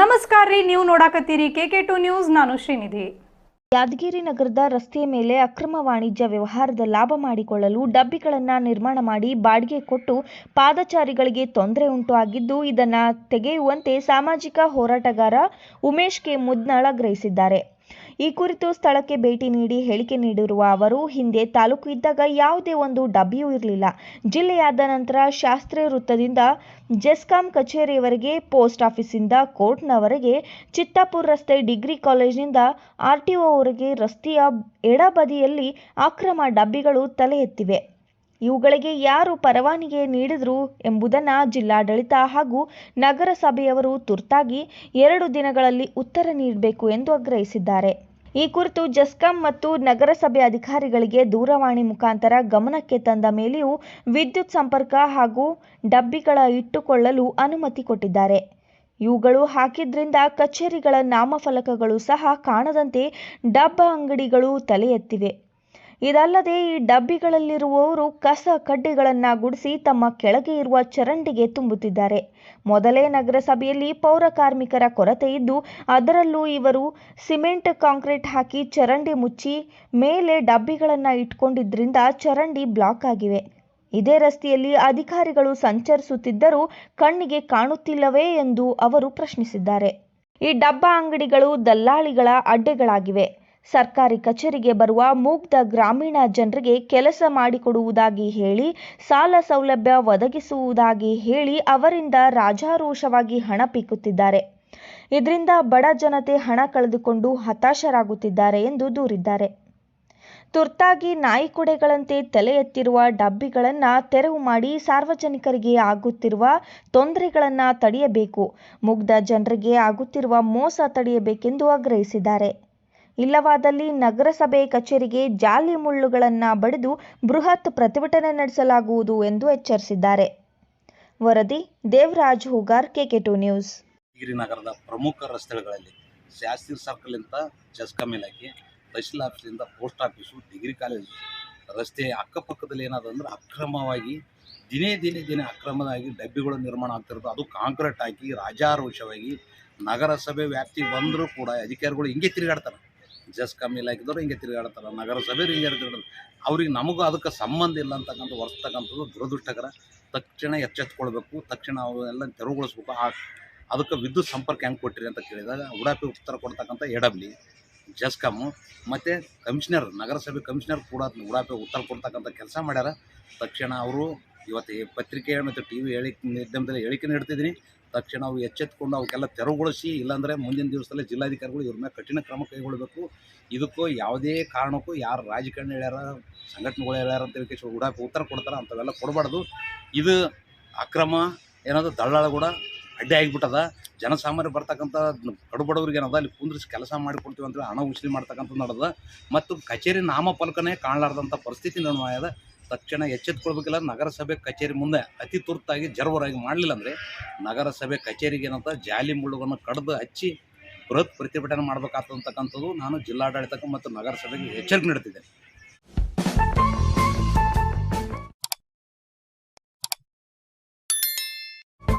ನಮಸ್ಕಾರ ರೀ, ನೀವು ನೋಡಾಕತ್ತೀರಿ ಕೆ ಕೆ ಟು ನ್ಯೂಸ್, ನಾನು ಶ್ರೀನಿಧಿ. ಯಾದಗಿರಿ ನಗರದ ರಸ್ತೆಯ ಮೇಲೆ ಅಕ್ರಮ ವಾಣಿಜ್ಯ ವ್ಯವಹಾರದ ಲಾಭ ಮಾಡಿಕೊಳ್ಳಲು ಡಬ್ಬಿಗಳನ್ನು ನಿರ್ಮಾಣ ಮಾಡಿ ಬಾಡಿಗೆ ಕೊಟ್ಟು ಪಾದಚಾರಿಗಳಿಗೆ ತೊಂದರೆ ಉಂಟು ಆಗಿದ್ದು, ಇದನ್ನು ತೆಗೆಯುವಂತೆ ಸಾಮಾಜಿಕ ಹೋರಾಟಗಾರ ಉಮೇಶ್ ಕೆ ಮುದ್ನಾಳ್ ಆಗ್ರಹಿಸಿದ್ದಾರೆ ಈ ಕುರಿತು ಸ್ಥಳಕ್ಕೆ ಭೇಟಿ ನೀಡಿ ಹೇಳಿಕೆ ನೀಡಿರುವ ಅವರು, ಹಿಂದೆ ತಾಲೂಕು ಇದ್ದಾಗ ಯಾವುದೇ ಒಂದು ಡಬ್ಬಿಯೂ ಇರಲಿಲ್ಲ. ಜಿಲ್ಲೆಯಾದ ನಂತರ ಶಾಸ್ತ್ರಿ ವೃತ್ತದಿಂದ ಜೆಸ್ಕಾಂ ಕಚೇರಿಯವರೆಗೆ ಪೋಸ್ಟ್ ಆಫೀಸಿಂದ ಕೋರ್ಟ್ನವರೆಗೆ ಚಿತ್ತಾಪುರ ರಸ್ತೆ ಡಿಗ್ರಿ ಕಾಲೇಜಿನಿಂದ ಆರ್ ಟಿ ಒವರೆಗೆ ರಸ್ತೆಯ ಎಡಬದಿಯಲ್ಲಿ ಅಕ್ರಮ ಡಬ್ಬಿಗಳು ತಲೆ ಎತ್ತಿವೆ. ಇವುಗಳಿಗೆ ಯಾರು ಪರವಾನಿಗೆ ನೀಡಿದ್ರು ಎಂಬುದನ್ನು ಜಿಲ್ಲಾಡಳಿತ ಹಾಗೂ ನಗರಸಭೆಯವರು ತುರ್ತಾಗಿ ಎರಡು ದಿನಗಳಲ್ಲಿ ಉತ್ತರ ನೀಡಬೇಕು ಎಂದು ಆಗ್ರಹಿಸಿದ್ದಾರೆ. ಈ ಕುರಿತು ಜಸ್ಕಾಂ ಮತ್ತು ನಗರಸಭೆ ಅಧಿಕಾರಿಗಳಿಗೆ ದೂರವಾಣಿ ಮುಖಾಂತರ ಗಮನಕ್ಕೆ ತಂದ ಮೇಲೆಯೂ ವಿದ್ಯುತ್ ಸಂಪರ್ಕ ಹಾಗೂ ಡಬ್ಬಿಗಳ ಇಟ್ಟುಕೊಳ್ಳಲು ಅನುಮತಿ ಕೊಟ್ಟಿದ್ದಾರೆ. ಇವುಗಳು ಹಾಕಿದ್ರಿಂದ ಕಚೇರಿಗಳ ನಾಮಫಲಕಗಳು ಸಹ ಕಾಣದಂತೆ ಡಬ್ಬ ಅಂಗಡಿಗಳು ತಲೆ ಎತ್ತಿವೆ ಇದಲ್ಲದೆ ಈ ಡಬ್ಬಿಗಳಲ್ಲಿರುವವರು ಕಸ ಕಡ್ಡಿಗಳನ್ನು ಗುಡಿಸಿ ತಮ್ಮ ಕೆಳಗೆ ಇರುವ ಚರಂಡಿಗೆ ತುಂಬುತ್ತಿದ್ದಾರೆ. ಮೊದಲೇ ನಗರಸಭೆಯಲ್ಲಿ ಪೌರ ಕಾರ್ಮಿಕರ ಕೊರತೆ ಇದ್ದು, ಅದರಲ್ಲೂ ಇವರು ಸಿಮೆಂಟ್, ಕಾಂಕ್ರೀಟ್ ಹಾಕಿ ಚರಂಡಿ ಮುಚ್ಚಿ ಮೇಲೆ ಡಬ್ಬಿಗಳನ್ನು ಇಟ್ಕೊಂಡಿದ್ದರಿಂದ ಚರಂಡಿ ಬ್ಲಾಕ್ ಆಗಿವೆ. ಇದೇ ರಸ್ತೆಯಲ್ಲಿ ಅಧಿಕಾರಿಗಳು ಸಂಚರಿಸುತ್ತಿದ್ದರೂ ಕಣ್ಣಿಗೆ ಕಾಣುತ್ತಿಲ್ಲವೇ ಎಂದು ಅವರು ಪ್ರಶ್ನಿಸಿದ್ದಾರೆ. ಈ ಡಬ್ಬ ಅಂಗಡಿಗಳು ದಲ್ಲಾಳಿಗಳ ಅಡ್ಡೆಗಳಾಗಿವೆ. ಸರ್ಕಾರಿ ಕಚೇರಿಗೆ ಬರುವ ಮುಗ್ಧ ಗ್ರಾಮೀಣ ಜನರಿಗೆ ಕೆಲಸ ಮಾಡಿಕೊಡುವುದಾಗಿ ಹೇಳಿ, ಸಾಲ ಸೌಲಭ್ಯ ಒದಗಿಸುವುದಾಗಿ ಹೇಳಿ ಅವರಿಂದ ರಾಜಾರೋಷವಾಗಿ ಹಣ ಪೀಕುತ್ತಿದ್ದಾರೆ. ಇದರಿಂದ ಬಡ ಜನತೆ ಹಣ ಕಳೆದುಕೊಂಡು ಹತಾಶರಾಗುತ್ತಿದ್ದಾರೆ ಎಂದು ದೂರಿದ್ದಾರೆ. ತುರ್ತಾಗಿ ನಾಯಿಕೊಡೆಗಳಂತೆ ತಲೆ ಎತ್ತಿರುವ ಡಬ್ಬಿಗಳನ್ನು ತೆರವು ಮಾಡಿ ಸಾರ್ವಜನಿಕರಿಗೆ ಆಗುತ್ತಿರುವ ತೊಂದರೆಗಳನ್ನು ತಡೆಯಬೇಕು. ಮುಗ್ಧ ಜನರಿಗೆ ಆಗುತ್ತಿರುವ ಮೋಸ ತಡೆಯಬೇಕೆಂದು ಆಗ್ರಹಿಸಿದ್ದಾರೆ. ಇಲ್ಲವಾದಲ್ಲಿ ನಗರಸಭೆ ಕಚೇರಿಗೆ ಜಾಲಿ ಮುಳ್ಳುಗಳನ್ನು ಬಡಿದು ಬೃಹತ್ ಪ್ರತಿಭಟನೆ ನಡೆಸಲಾಗುವುದು ಎಂದು ಎಚ್ಚರಿಸಿದ್ದಾರೆ. ವರದಿ Devaraj Hoogar, KK two news. ಗಿರಿ ನಗರದ ಪ್ರಮುಖ ರಸ್ತೆಗಳಲ್ಲಿ ಶಾಸ್ತ್ರಿ ಸರ್ಕಲಿಂದ ಚಸ್ಕಮ್ ಇಲಾಖೆ, ತಹಶೀಲ್ ಆಫೀಸಿಂದ ಪೋಸ್ಟ್ ಆಫೀಸು, ಡಿಗ್ರಿ ಕಾಲೇಜು, ರಸ್ತೆ ಅಕ್ಕಪಕ್ಕದಲ್ಲಿ ಏನಾದ್ರು ಅಂದ್ರೆ ಅಕ್ರಮವಾಗಿ, ದಿನೇ ದಿನೇ ದಿನೇ ಅಕ್ರಮವಾಗಿ ಡಬ್ಬಿಗಳು ನಿರ್ಮಾಣ ಆಗ್ತಿರೋದು. ಅದು ಕಾಂಕ್ರೀಟ್ ಹಾಕಿ ರಾಜಾರೋಷವಾಗಿ ನಗರಸಭೆ ವ್ಯಾಪ್ತಿ ಬಂದರೂ ಕೂಡ ಅಧಿಕಾರಿಗಳು ಹಿಂಗೆ ತಿರುಗಾಡ್ತಾರೆ. ಜಸ್ಕಾಂ ಇಲಾಖೆದವ್ರು ಹಿಂಗೆ ತಿರುಗಾಡ್ತಾರೆ ನಗರಸಭೆಯವ್ರು ಹಿಂಗೆ ತಿರುಗಾಡ್ತಾರೆ. ಅವ್ರಿಗೆ ನಮಗೂ ಅದಕ್ಕೆ ಸಂಬಂಧ ಇಲ್ಲ ಅಂತಕ್ಕಂಥ, ಹೊರ್ತಕ್ಕಂಥದ್ದು ದುರದೃಷ್ಟಕರ. ತಕ್ಷಣ ಎಚ್ಚೆತ್ಕೊಳ್ಬೇಕು, ತಕ್ಷಣ ಅವೆಲ್ಲ ತೆರವುಗೊಳಿಸ್ಬೇಕು. ಆ, ಅದಕ್ಕೆ ವಿದ್ಯುತ್ ಸಂಪರ್ಕ ಹೆಂಗೆ ಕೊಟ್ಟಿರಿ ಅಂತ ಕೇಳಿದಾಗ, ಉಡಾಪಿ ಉತ್ತರ ಕೊಡ್ತಕ್ಕಂಥ ಎಡಬ್ಲಿ ಜಸ್ಕಾಮು ಮತ್ತು ಕಮಿಷನರ್, ನಗರಸಭೆ ಕಮಿಷನರ್ ಕೂಡ ಉಡಾಪಿ ಉತ್ತರ ಕೊಡ್ತಕ್ಕಂಥ ಕೆಲಸ ಮಾಡ್ಯಾರ. ತಕ್ಷಣ ಅವರು ಇವತ್ತು ಪತ್ರಿಕೆ ಮತ್ತು ಟಿ ವಿ ಹೇಳಿಕೆ, ಮಾಧ್ಯಮದಲ್ಲಿ ಹೇಳಿಕೆ ನೀಡ್ತಿದ್ದೀನಿ ತಕ್ಷಣ ಅವು ಎಚ್ಚೆತ್ಕೊಂಡು ಅವಕ್ಕೆಲ್ಲ ತೆರವುಗೊಳಿಸಿ, ಇಲ್ಲಾಂದರೆ ಮುಂದಿನ ದಿವಸದಲ್ಲಿ ಜಿಲ್ಲಾಧಿಕಾರಿಗಳು ಇವ್ರ ಮೇಲೆ ಕಠಿಣ ಕ್ರಮ ಕೈಗೊಳ್ಳಬೇಕು. ಇದಕ್ಕೂ ಯಾವುದೇ ಕಾರಣಕ್ಕೂ ಯಾರು ರಾಜಕಾರಣಿ ಹೇಳ್ಯಾರ, ಸಂಘಟನೆಗಳು ಹೇಳ್ಯಾರ ಅಂತ ಹೇಳಿ ಉಡಾಪಿ ಉತ್ತರ ಕೊಡ್ತಾರೆ, ಅಂಥವೆಲ್ಲ ಕೊಡಬಾರ್ದು. ಇದು ಅಕ್ರಮ ಏನಾದರೂ ದಳ್ಳಾಳ ಕೂಡ ಅಡ್ಡಿ ಆಗಿಬಿಟ್ಟದ, ಜನಸಾಮಾನ್ಯರು ಬರ್ತಕ್ಕಂಥ ಕಡುಬಡವ್ರಿಗೆ ಏನದ ಅಲ್ಲಿ ಕುಂದ್ರಿಸಿ ಕೆಲಸ ಮಾಡಿಕೊಡ್ತೀವಿ ಅಂತೇಳಿ ಹಣ ಉಸಿರಿ ಮಾಡ್ತಕ್ಕಂಥದ್ದು ನಡೆದ. ಮತ್ತು ಕಚೇರಿ ನಾಮಫಲಕನೇ ಕಾಣಲಾರ್ದಂಥ ಪರಿಸ್ಥಿತಿ ನಿರ್ಮಾಣ ತಕ್ಷಣ ಎಚ್ಚೆತ್ಕೊಳ್ಬೇಕಿಲ್ಲ. ನಗರಸಭೆ ಕಚೇರಿ ಮುಂದೆ ಅತಿ ತುರ್ತಾಗಿ ಜರ್ವರಾಗಿ ಮಾಡಲಿಲ್ಲ ಅಂದರೆ ನಗರಸಭೆ ಕಚೇರಿಗೆ ಏನಂತ ಜಾಲಿ ಮುಳ್ಳುಗಳನ್ನು ಕಡ್ದು ಹಚ್ಚಿ ಬೃಹತ್ ಪ್ರತಿಭಟನೆ ಮಾಡಬೇಕಾಗ್ತಕ್ಕಂಥದ್ದು ನಾನು ಜಿಲ್ಲಾಡಳಿತಕ್ಕೆ ಮತ್ತು ನಗರಸಭೆಗೆ ಎಚ್ಚರಿಕೆ ನೀಡ್ತಿದ್ದೇನೆ.